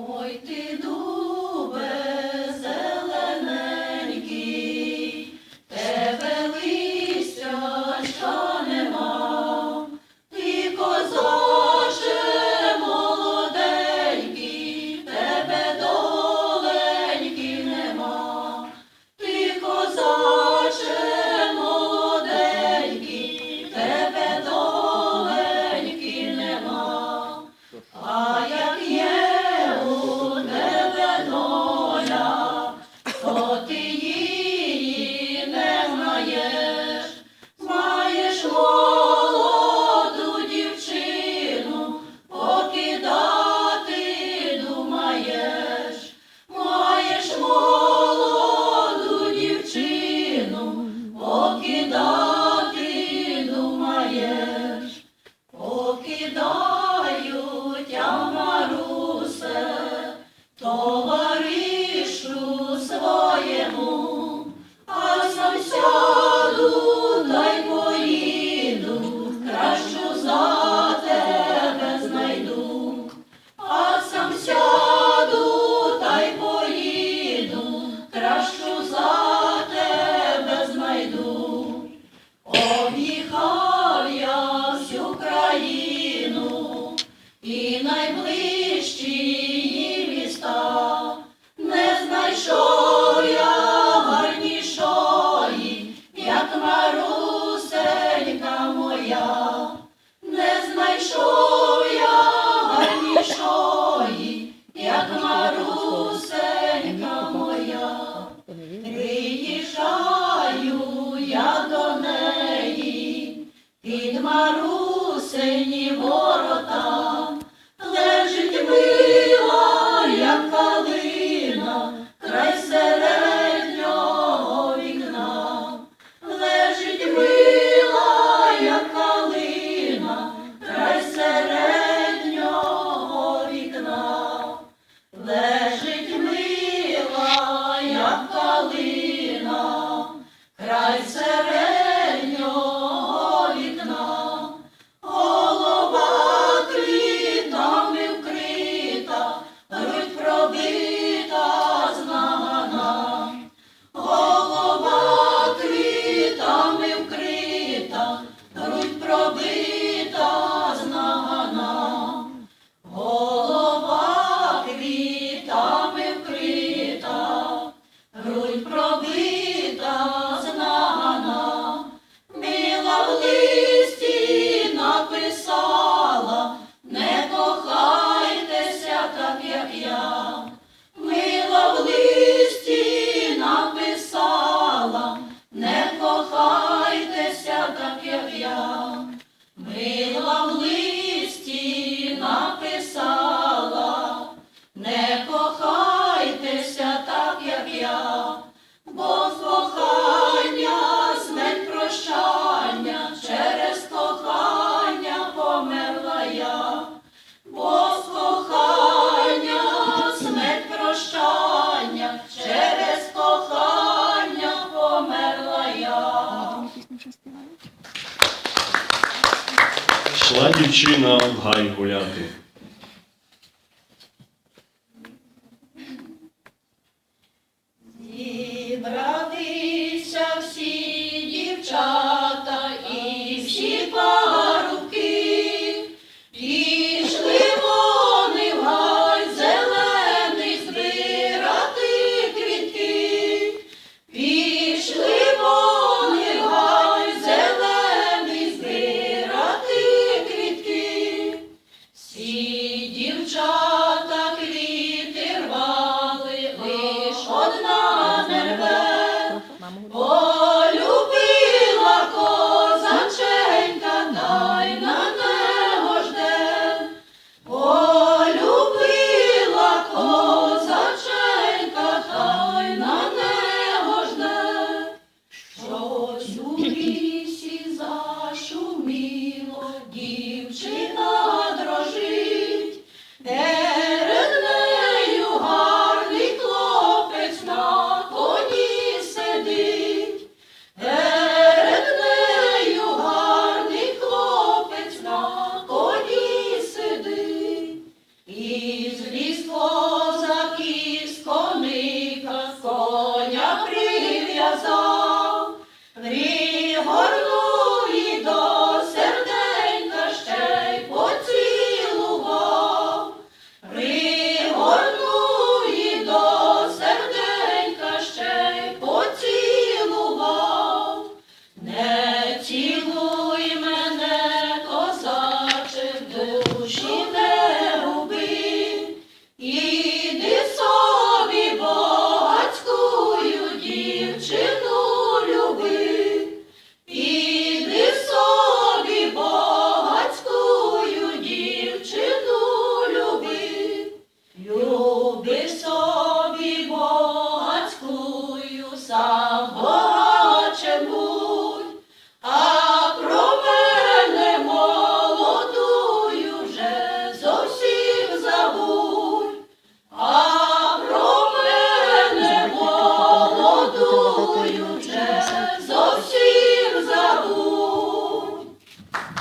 Oi, e. Lord. від марусині води. Шла дівчина в гай гуляти. Зібратися всі дівчата.